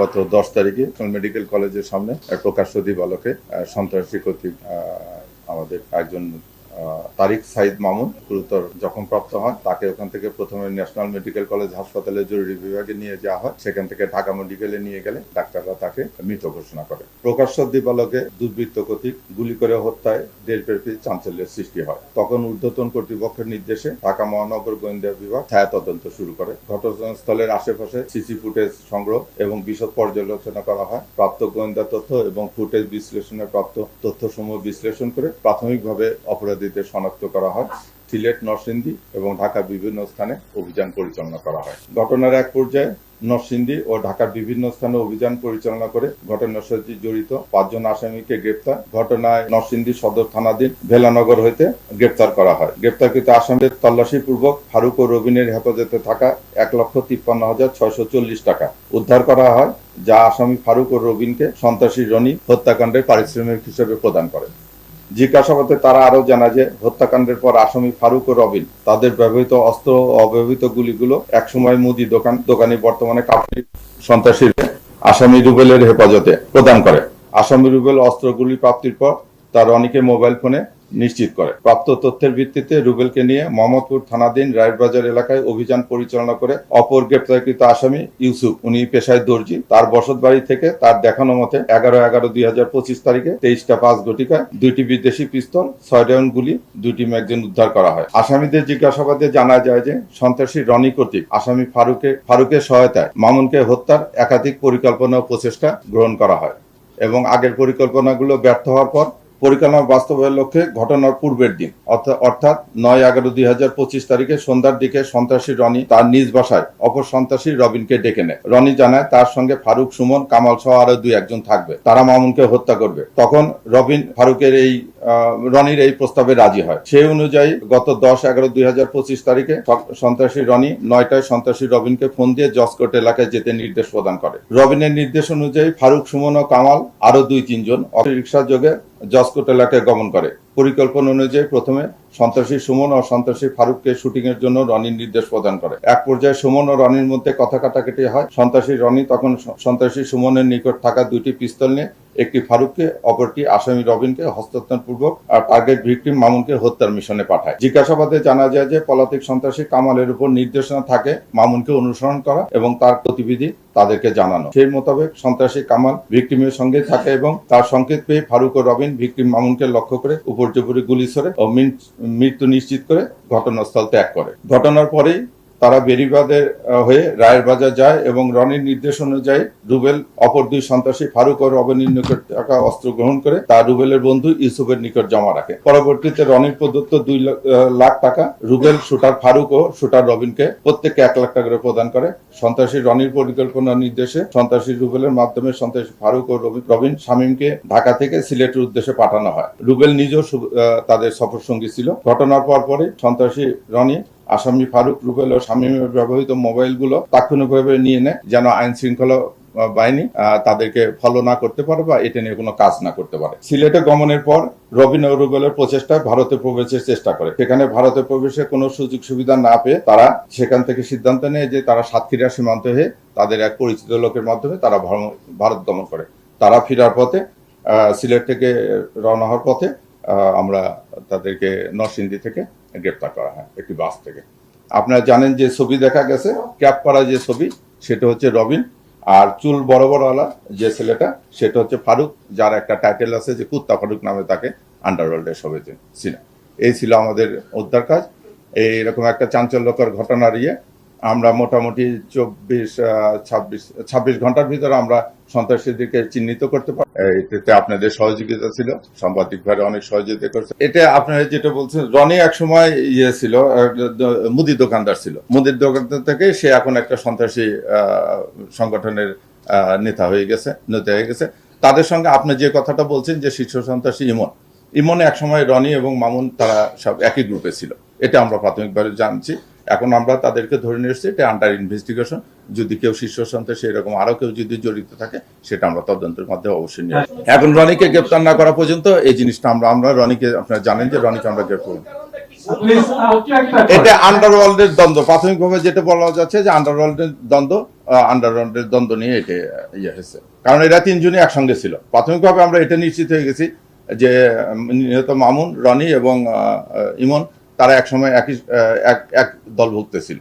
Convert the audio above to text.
গত দশ তারিখে মেডিকেল কলেজের সামনে প্রকাশ্য দিবালকে সন্ত্রাসী কর্তৃক আমাদের একজন তারিক সাইদ মামুন, গুরুতর জখম প্রাপ্ত হয় তাকে ওখান থেকে প্রথমে ন্যাশনাল মেডিকেল কলেজ হাসপাতালে জরুরি বিভাগে নিয়ে যাওয়া হয়। সেখান থেকে ঢাকা মেডিকেলে নিয়ে গেলে ডাক্তাররা তাকে মৃত ঘোষণা করে। প্রকাশ্য দিবালকে দুর্বৃত্ত কর্তৃক গুলি করে হত্যায় দেশব্যাপী চাঞ্চল্যের সৃষ্টি হয়। তখন ঊর্ধ্বতন কর্তৃপক্ষের নির্দেশে ঢাকা মহানগর গোয়েন্দা বিভাগ ছায়া তদন্ত শুরু করে। ঘটনাস্থলের আশেপাশে সিসি ফুটেজ সংগ্রহ এবং বিশদ পর্যালোচনা করা হয়। প্রাপ্ত গোয়েন্দা তথ্য এবং ফুটেজ বিশ্লেষণে প্রাপ্ত তথ্যসমূহ বিশ্লেষণ করে প্রাথমিকভাবে অপরাধীদের শনাক্ত করা হয়। সিলেট, নরসিংদী এবং ঢাকা বিভিন্ন স্থানে অভিযান পরিচালনা করা হয়। ঘটনার এক পর্যায়ে নরসিংদী ও ঢাকার বিভিন্ন স্থানে অভিযান পরিচালনা করে ঘটনার সাথে জড়িত। পাঁচজন আসামিকে গ্রেপ্তার। ঘটনায় নরসিংদী সদর থানাধীন ভেলানগর হইতে গ্রেপ্তার করা হয়। গ্রেপ্তারকৃত আসামিদের তল্লাশি পূর্বক ফারুক ও রবিনের হেফাজতে থাকা এক লক্ষ তিপ্পান্ন হাজার ছয়শো চল্লিশ টাকা উদ্ধার করা হয়, যা আসামি ফারুক ও রবিনকে সন্ত্রাসী রনি হত্যাকাণ্ডের পারিশ্রমিক হিসেবে প্রদান করে জিজ্ঞাসাবাদে তারা আরও জানা যে, হত্যাকাণ্ডের পর আসামি ফারুক ও রবিন, তাদের ব্যবহৃত অস্ত্র ও অব্যবহৃত গুলিগুলো একসময় মুদি দোকান, দোকানে বর্তমানে কাপড়ি সন্ত্রাসীর আসামি রুবেলের হেফাজতে প্রদান করে। আসামি রুবেল অস্ত্রগুলি প্রাপ্তির পর তার অনেকে মোবাইল ফোনে নিশ্চিত করে। প্রাপ্ত তথ্যের ভিত্তিতে রুবেলকে নিয়ে মোহাম্মদপুর থানাধীন রায়েরবাজার এলাকায় অভিযান পরিচালনা করে অপর গ্রেপ্তারকৃত আসামি ইউসুফ। উনি পেশায় দর্জি। তার বসত বাড়ি থেকে তার দেখানো মতে এগারো এগারো দুই হাজার পঁচিশ তারিখে তেইশটা পাঁচ ঘটিকায় দুইটি বিদেশি পিস্তল ছয় রাউন্ড গুলি, দুইটি ম্যাগজিন উদ্ধার করা হয়। আসামিদের জিজ্ঞাসাবাদে জানা যায় যে সন্ত্রাসী রনি কর্তৃক আসামি ফারুকে ফারুকের সহায়তায় মামুনকে হত্যার একাধিক পরিকল্পনা ও প্রচেষ্টা গ্রহণ করা হয় এবং আগের পরিকল্পনাগুলো ব্যর্থ হওয়ার পর পরিকল্পনা বাস্তবায়নের লক্ষ্যে ঘটনার পূর্বের দিন, অর্থা- অর্থাৎ নয় এগারো দুই হাজার পঁচিশ তারিখে সন্ধ্যার দিকে সন্ত্রাসী রনি তার নিজ বাসায় অপর সন্ত্রাসী রবিনকে ডেকে নেয়। রনি জানায় তার সঙ্গে ফারুক সুমন, কামাল সহ আরও দুই একজন থাকবে। তারা মামুনকে হত্যা করবে। তখন রবিন ফারুকের এই রনির এই প্রস্তাবে রাজি হয়। সেই অনুযায়ী গত দশ এগারো দুই হাজার পঁচিশ তারিখে সন্ত্রাসী রনি নয়টায় সন্ত্রাসী রবিনকে ফোন দিয়ে জসকোট এলাকায় যেতে নির্দেশ প্রদান করে। রবিনের নির্দেশ অনুযায়ী ফারুক, সুমন ও কামাল আরও দুই তিনজন অটোরিকশা যোগে জসকোট এলাকায় গমন করে। পরিকল্পনা অনুযায়ী প্রথমে সন্ত্রাসী সুমন ও সন্ত্রাসী ফারুককে শুটিং এর জন্য রনির নির্দেশ প্রদান করে। এক পর্যায়ে সুমন ও রনির মধ্যে কথা কাটাকাটি হয়। সন্ত্রাসী রনি তখন সন্ত্রাসী সুমনের নিকট থাকা দুটি পিস্তল নিয়ে একটি ফারুককে, অপরটি আসামি রবিনকে হস্তান্তর পূর্বক আর টার্গেট ভিকটিম মামুনকে হত্যার মিশনে পাঠায়। জিজ্ঞাসাবাদে জানা যায় যে পলাতক সন্ত্রাসী কামালের উপর নির্দেশনা থাকে মামুনকে অনুসরণ করা এবং তার গতিবিধি তাদেরকে জানানো। সেই মোতাবেক সন্ত্রাসী কামাল ভিকটিমের সঙ্গে থাকে এবং তার সংকেত পেয়ে ফারুক ও রবিন ভিকটিম মামুনকে লক্ষ্য করে উপর্যুপরি গুলি ছড়ে ও মৃত্যু নিশ্চিত করে ঘটনাস্থল ত্যাগ করে। ঘটনার পরেই তারা বেরিবাদের হয়ে রায়ের বাজার যায় এবং রনির নির্দেশ অনুযায়ী রুবেল অপর দুই সন্ত্রাসী ফারুক ও রবিনের নিকট থাকা অস্ত্র গ্রহণ করে তা রুবেলের বন্ধু ইউসুফের নিকট জমা রাখে। পরবর্তীতে রনির প্রদত্ত দুই লাখ- টাকা রুবেল শুটার ফারুক ও শুটার রবিনকে প্রত্যেককে এক লাখ টাকা করে প্রদান করে। সন্ত্রাসী রনির পরিকল্পনা নির্দেশে সন্ত্রাসী রুবেলের মাধ্যমে সন্ত্রাসী ফারুক ও রবি- রবিন শামীমকে ঢাকা থেকে সিলেটের উদ্দেশ্যে পাঠানো হয়। রুবেল নিজেও তাদের সফর সঙ্গী ছিল। ঘটনার পর পরে সন্ত্রাসী রনি আসামি ফারুক রুবেল ও শামীমের ব্যবহৃত মোবাইলগুলো তাৎক্ষণিকভাবে নিয়ে নেয় যেন আইন শৃঙ্খলা বাহিনী তাদেরকে ফলো না করতে পারে বা এটা নিয়ে কোনো কাজ না করতে পারে। সিলেটে গমনের পর রবিন রুবেলের প্রচেষ্টায় ভারতে প্রবেশের চেষ্টা করে। সেখানে ভারতে প্রবেশে কোনো সুযোগ সুবিধা না পেয়ে তারা সেখান থেকে সিদ্ধান্ত নেয় যে তারা সাতক্ষীরা সীমান্ত হয়ে তাদের এক পরিচিত লোকের মাধ্যমে তারা ভারত গমন করে। তারা ফেরার পথে সিলেট থেকে রওনা হওয়ার পথে আমরা তাদেরকে নরসিংদী থেকে গ্রেপ্তার করা হয়, একটি বাস থেকে। আপনারা জানেন যে ছবি দেখা গেছে ক্যাপ করা যে ছবি, সেটা হচ্ছে রবিন, আর চুল বড় বড় আলা যে ছেলেটা, সেটা হচ্ছে ফারুক, যার একটা টাইটেল আছে যে কুত্তা ফারুক নামে তাকে আন্ডারওয়ার্ল্ডের সবেতে ছিল। এই ছিল আমাদের উদ্ধার কাজ। এইরকম একটা চাঞ্চল্যকর ঘটনা ইয়ে আমরা মোটামুটি চব্বিশ ছাব্বিশ ছাব্বিশ ঘণ্টার ভিতরে আমরা সন্ত্রাসীদেরকে চিহ্নিত করতে পারি এতে আপনাদের সহযোগিতা ছিল সাংবাদিক ভাইরা অনেক সহযোগিতা করছে। এটা আপনারা যেটা বলছেন রনি এক সময় ইয়ে ছিল মুদি দোকানদার ছিল। মুদির দোকানদার থেকে সে এখন একটা সন্ত্রাসী আহ, সংগঠনের আহ, নেতা হয়ে গেছে নেতা হয়ে গেছে। তাদের সঙ্গে আপনি যে কথাটা বলছেন যে শীর্ষ সন্ত্রাসী ইমন ইমনে একসময় রনি এবং মামুন তারা সব একই গ্রুপে ছিল। এটা আমরা প্রাথমিকভাবে জানছি। এখন আমরা তাদেরকে ধরে নিয়ে এসেছি, এটা আন্ডার ইনভেস্টিগেশন যদি কেউ শীর্ষ সন্ত্রাসী এরকম আরও কেউ যদি জড়িত থাকে, সেটা আমরা তদন্তের মধ্যে অবশ্যই নিয়ে। এখন রনিকে গ্রেপ্তার না করা পর্যন্ত এই জিনিসটা আমরা আমরা রনিকে, আপনারা জানেন যে রনিকে আমরা গ্রেপ্তার. এটা আন্ডারওয়ার্ল্ডের দ্বন্দ্ব প্রাথমিকভাবে যেটা বলা যাচ্ছে যে আন্ডারওয়ার্ল্ডের দ্বন্দ্ব আন্ডারওয়ার্ল্ডের দ্বন্দ্ব নিয়ে এটা ইয়ে হয়েছে কারণ এরা তিনজনই একসঙ্গে ছিল প্রাথমিকভাবে আমরা এটা নিশ্চিত হয়ে গেছি যে নিহত মামুন, রনি এবং ইমন তারা একসময় একই এক এক দলভুক্ত ছিল